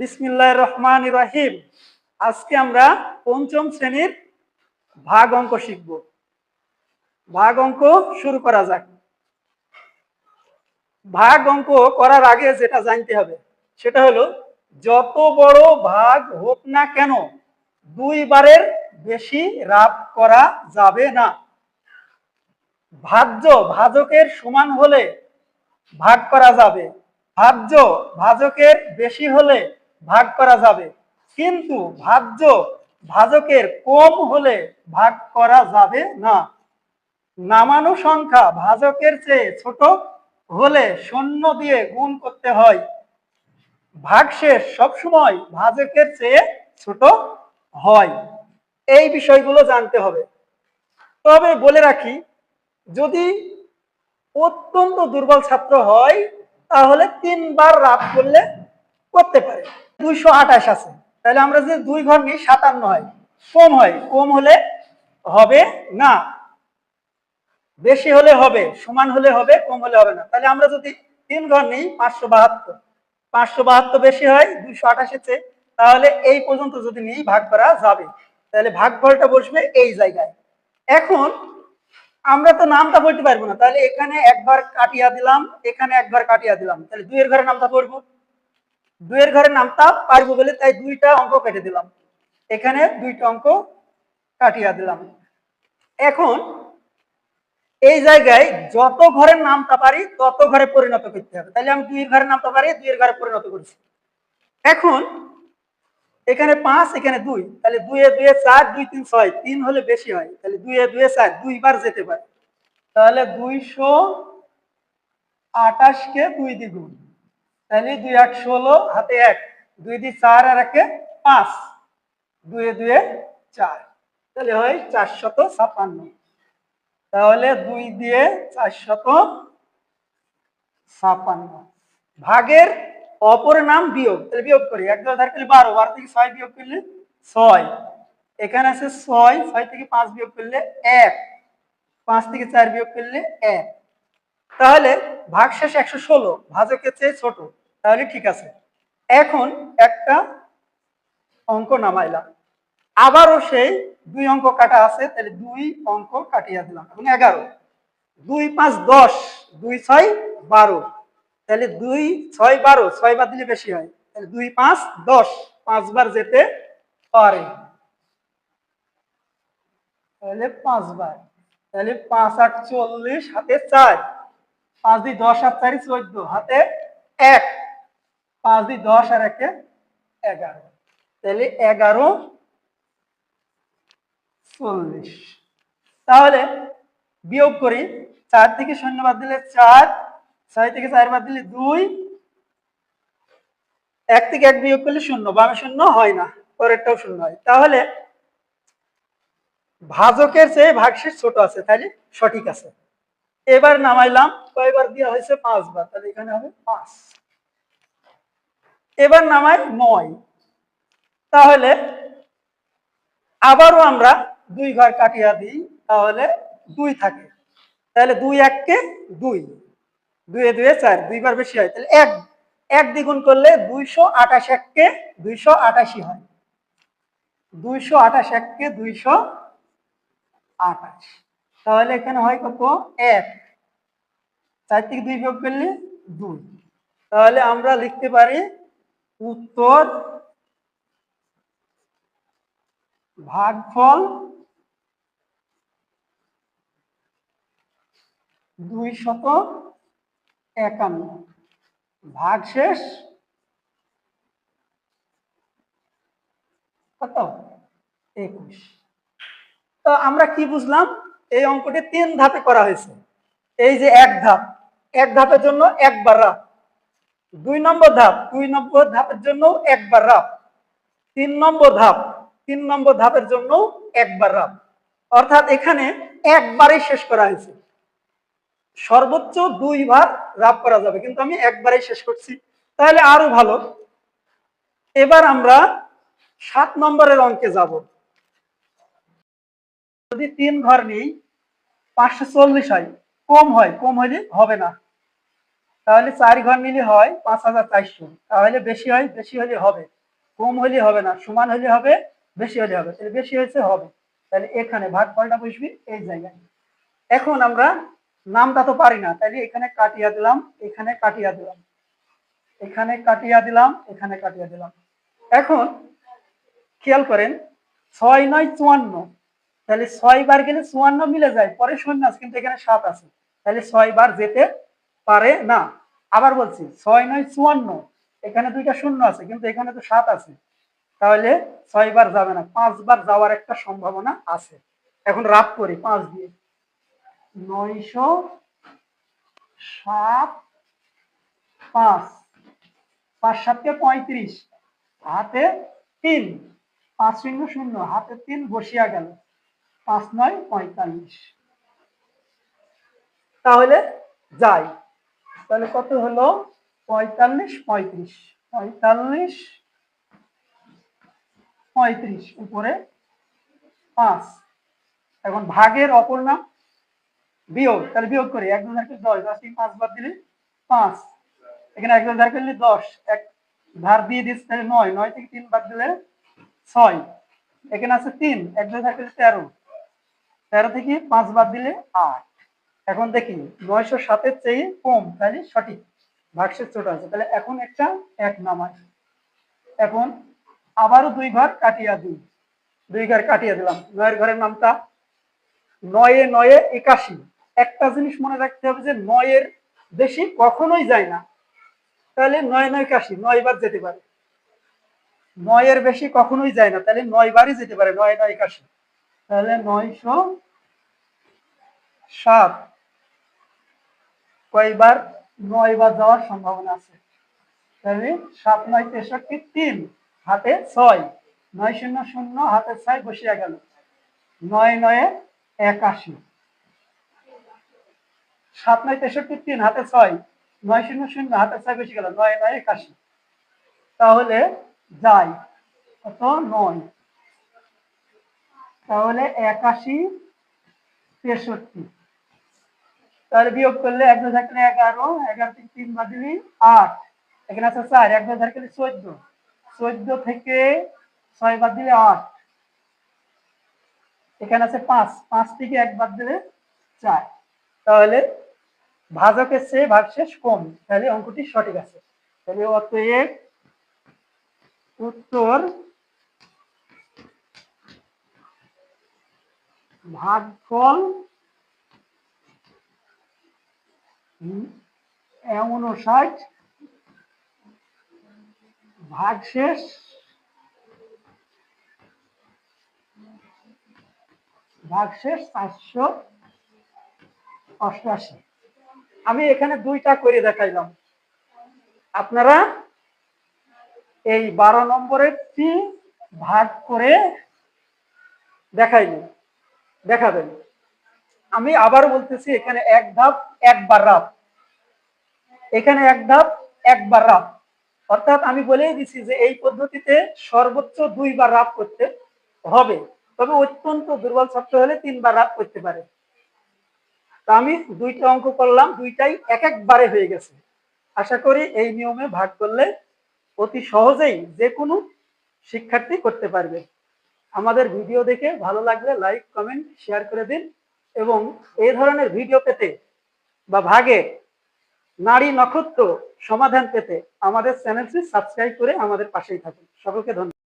বিসমিল্লাহ রহমান রহিম। আজকে আমরা পঞ্চম শ্রেণির ভাগ অঙ্ক শিখব। ভাগ অঙ্ক শুরু করা যাক। ভাগ অঙ্ক করার আগে যেটা জানতে হবে, সেটা হলো যত বড় ভাগ হোক না কেন, দুইবারের বেশি রাব করা যাবে না। ভাজ্য ভাজকের সমান হলে ভাগ করা যাবে। ভাজ্য ভাজকের বেশি হলে ভাগ করা যাবে। কিন্তু ভাজ্য, ভাজকের কম হলে ভাগ করা যাবে না। নামানু সংখ্যা ভাজকের চেয়ে ছোট হলে শূন্য দিয়ে গুণ করতে হয়। ভাগশেষ সবসময় ভাজকের চেয়ে ছোট হয়। এই বিষয়গুলো জানতে হবে। তবে বলে রাখি, যদি অত্যন্ত দুর্বল ছাত্র হয়, তাহলে তিনবার রাত করলে করতে পারে। দুইশো আঠাশ আছে। তাহলে আমরা যদি দুই ঘর নিই, সাতান্ন হয়। কম হয়, কম হলে হবে না। বেশি হলে হবে, সমান হলে হবে, কম হলে হবে না। তাহলে আমরা যদি তিন ঘর নিই, পাঁচশো বাহাত্তর। পাঁচশো বাহাত্তর বেশি হয়, দুইশো আঠাশের চেয়ে, তাহলে এই পর্যন্ত যদি নিই, ভাগ করা যাবে। তাহলে ভাগ ভাগফলটা বসবে এই জায়গায়। এখন আমরা তো নামটা বলতে পারব না। তাহলে এখানে একবার কাটিয়া দিলাম, এখানে একবার কাটিয়া দিলাম। তাহলে দুইয়ের ঘরে নামটা পড়ব দুইয়ের ঘরে নামটা পারব বলে তাই দুইটা অঙ্ক কেটে দিলাম। এখানে দুইটা অঙ্ক কাটিয়া দিলাম। এখন এই জায়গায় যত ঘরের নামটা পারি তত ঘরে পরিণত করতে হবে। তাহলে আমি দুইয়ের ঘরের নামটা পারি, দুইয়ের ঘরে পরিণত করছি। এখন এখানে পাঁচ, এখানে দুই। তাহলে দুয়ে দুয়ে চার, দুই তিন ছয়। তিন হলে বেশি হয়। তাহলে দুয়ে দুয়ে চার দুইবার যেতে পারে। তাহলে দুইশো আঠাশকে দুই দ্বিগুণ। তাহলে দুই আট ষোলো, হাতে এক। দুই দি চার আর একে পাঁচ। দুয়ে দুয়ে চার। তাহলে হয় চারশত ছাপান্ন। তাহলে দুই দিয়ে চারশত ছাপান্ন। ভাগের অপর নাম বিয়োগ। তাহলে বিয়োগ করি। এক দশ ধার করলে বারো। বারো থেকে ছয় বিয়োগ করলে ছয়। এখানে আছে ছয়। ছয় থেকে পাঁচ বিয়োগ করলে এক। পাঁচ থেকে চার বিয়োগ করলে এক। তাহলে ভাগ শেষ একশো ষোলো। ভাজকের চেয়ে ছোট। তাহলে ঠিক আছে। এখন একটা অঙ্ক নামাইলাম। আবারও সেই দুই অঙ্ক কাটা আছে, তাহলে দুই অঙ্ক কাটিয়ে দিলাম। এখন এগারো। দুই পাঁচ দশ, দুই ছয় বারো। তাহলে দুই ছয় বারো, ছয় বার দিলে বেশি হয়। তাহলে দুই পাঁচ দশ পাঁচবার যেতে পারে। তাহলে পাঁচবার তাহলে পাঁচ আট চল্লিশ হাতে চার। পাঁচ দুই দশ আর চারি, চোদ্দ। হাতে এক। পাঁচ দুই দশ আর একে এগারো। তাহলে এগারো চল্লিশ। তাহলে বিয়োগ করি, চার থেকে শূন্য বাদ দিলে চার, ছয় থেকে চার বাদ দিলে দুই, এক থেকে এক বিয়োগ করলে শূন্য, বামে শূন্য হয় না, পরেরটাও শূন্য হয়। তাহলে ভাজকের চেয়ে ভাগশেষ ছোট আছে, তাহলে সঠিক আছে। এবার নামাইলাম, কয়বার দেওয়া হয়েছে? পাঁচবার। তাহলে এখানে হবে পাঁচ। এবার নামাই নয়। তাহলে আবারও আমরা দুই ঘর কাটিয়া দিই, তাহলে দুই থাকে। তাহলে দুই এককে দুই। দুয়ে দুয়ে চার, দুইবার বেশি হয়। তাহলে এক এক দ্বিগুণ করলে দুইশো আঠাশ এককে দুইশো আটাশি হয়। দুইশো আঠাশ এককে দুইশো আঠাশ। তাহলে এখানে হয় কত? এক। চার থেকে দুই বিয়োগ করলে দুই। তাহলে আমরা লিখতে পারি উত্তর, ভাগফল দুই শত একান্ন ভাগশেষ কত? একুশ। তো আমরা কি বুঝলাম? এই অঙ্কটি তিন ধাপে করা হয়েছে। এই যে এক ধাপ, এক ধাপের জন্য একবার রাফ দুই নম্বর ধাপ, দুই নম্বর ধাপের জন্য একবার রাফ। তিন নম্বর ধাপ, তিন নম্বর ধাপের জন্য একবার রাফ। অর্থাৎ এখানে একবারেই শেষ করা হয়েছে। সর্বোচ্চ দুইবার রাফ করা যাবে, কিন্তু আমি একবারেই শেষ করছি। তাহলে আরও ভালো। এবার আমরা সাত নম্বরের অঙ্কে যাব। যদি তিন ঘর নেই, পাঁচশো চল্লিশ হয়, কম হয়, কম হলে হবে না। তাহলে চার ঘর নিলে হয় পাঁচ হাজার চারশো। তাহলে বেশি হয়, বেশি হলে হবে। কম হলে হবে না, সমান হলে হবে, বেশি হলে হবে। তাহলে বেশি হয়েছে, হবে। তাহলে এখানে ভাগ ফলটা বসবি এই জায়গায়। এখন আমরা নামটা তো পারি না, তাহলে এখানে কাটিয়া দিলাম, এখানে কাটিয়া দিলাম। এখানে কাটিয়া দিলাম, এখানে কাটিয়া দিলাম। এখন খেয়াল করেন, ছয় নয় চুয়ান্ন। তাহলে ছয় বার গেলে চুয়ান্ন মিলে যায়, পরে শূন্য আছে কিন্তু এখানে সাত আছে। তাহলে ছয় বার যেতে পারে না। আবার বলছি, ছয় নয় চুয়ান্ন, এখানে দুইটা শূন্য আছে, কিন্তু এখানে তো সাত আছে। তাহলে ছয় বার যাবে না, পাঁচবার যাওয়ার একটা সম্ভাবনা আছে। এখন রাত করি, পাঁচ দিয়ে। নয়শো সাত, পাঁচ পাঁচ সাতকে পঁয়ত্রিশ, হাতে তিন, পাঁচ শূন্য শূন্য, হাতে তিন বসিয়া গেল, পাঁচ নয় পঁয়তাল্লিশ। তাহলে যাই। তাহলে কত হলো? পঁয়তাল্লিশ, পঁয়ত্রিশ। পঁয়তাল্লিশ, পঁয়ত্রিশ। উপরে পাঁচ। এখন ভাগের অপর নাম বিয়োগ। তাহলে বিয়োগ করি। এক দু ধারকে দশ। দশ থেকে পাঁচ বাদ দিলে পাঁচ। এখানে এক দু ধার করলে দশ। এক ধার দিয়ে দিস তাহলে নয়। নয় থেকে তিন বাদ দিলে ছয়। এখানে আছে তিন। এক দু ধার করলে তেরো। তেরো থেকে পাঁচ বাদ দিলে আট। এখন দেখি, নয়শো সাতের চেয়ে কম, তাহলে সঠিক। ভাগশেষ ছোট আছে, তাহলে এখন একটা এক নামায়। এখন আবারও দুই ঘর কাটিয়া দিই। দুই ঘর কাটিয়ে দিলাম। নয়ের ঘরের নামটা নয়ে নয়ে একাশি। একটা জিনিস মনে রাখতে হবে যে, নয়ের বেশি কখনোই যায় না। তাহলে নয় নয় একাশি নয় বার যেতে পারে। নয়ের বেশি কখনোই যায় না, তাহলে নয় বারই যেতে পারে, নয় নয় একাশি। তাহলে নয়শো সাত। কয়বার? নয় বার যাওয়ার সম্ভাবনা আছে। তাহলে সাত, নয়, তেষট্টি, তিন, হাতে ছয়, নয়, শূন্য শূন্য, হাতে ছয় বসিয়া গেল। নয়, নয়ে একাশি। সাত, নয়, তেষট্টি, তিন, হাতে ছয়, নয়, শূন্য শূন্য, হাতে ছয় বসে গেল। নয় নয়, একাশি। তাহলে যাই কত? নয়। তাহলে একাশি, তেষট্টি। তাহলে বিয়োগ করলে এক দুই থাকলে এগারো এগারো থেকে তিন বাদ দিবি আট। এখানে আছে চার, এক দুই থাকলে চোদ্দ। চোদ্দ থেকে ছয় বাদ দিলে আট। এখানে আছে পাঁচ পাঁচ থেকে এক বাদ দিলে চার। তাহলে ভাজকের চেয়ে ভাগশেষ কম। তাহলে অঙ্কটি সঠিক আছে। তাহলে অতএব উত্তর ভাগফল উনষাট ভাগশেষ ভাগশেষ চারশো অষ্টাশি। আমি এখানে দুইটা করে দেখাইলাম। আপনারা এই বারো নম্বরেরটি ভাগ করে দেখাইলেন, দেখাবেন। আমি আবার বলতেছি, এখানে এক ধাপ, একবার রাত। এখানে এক ধাপ, একবার রাত। অর্থাৎ আমি বলেই দিছি যে এই পদ্ধতিতে সর্বোচ্চ দুইবার রাত করতে হবে। তবে অত্যন্ত দুর্বল ছাত্র হলে তিনবার রাত করতে পারে। তা আমি দুইটা অঙ্ক করলাম, দুইটাই এক একবারে হয়ে গেছে। আশা করি এই নিয়মে ভাগ করলে অতি সহজেই যে কোনো শিক্ষার্থী করতে পারবে। আমাদের ভিডিও দেখে ভালো লাগলে লাইক, কমেন্ট, শেয়ার করে দিন। এবং এই ধরনের ভিডিও পেতে বা ভাগে নারী নক্ষত্র সমাধান পেতে আমাদের চ্যানেলটি সাবস্ক্রাইব করে আমাদের পাশেই থাকুন। সকলকে ধন্যবাদ।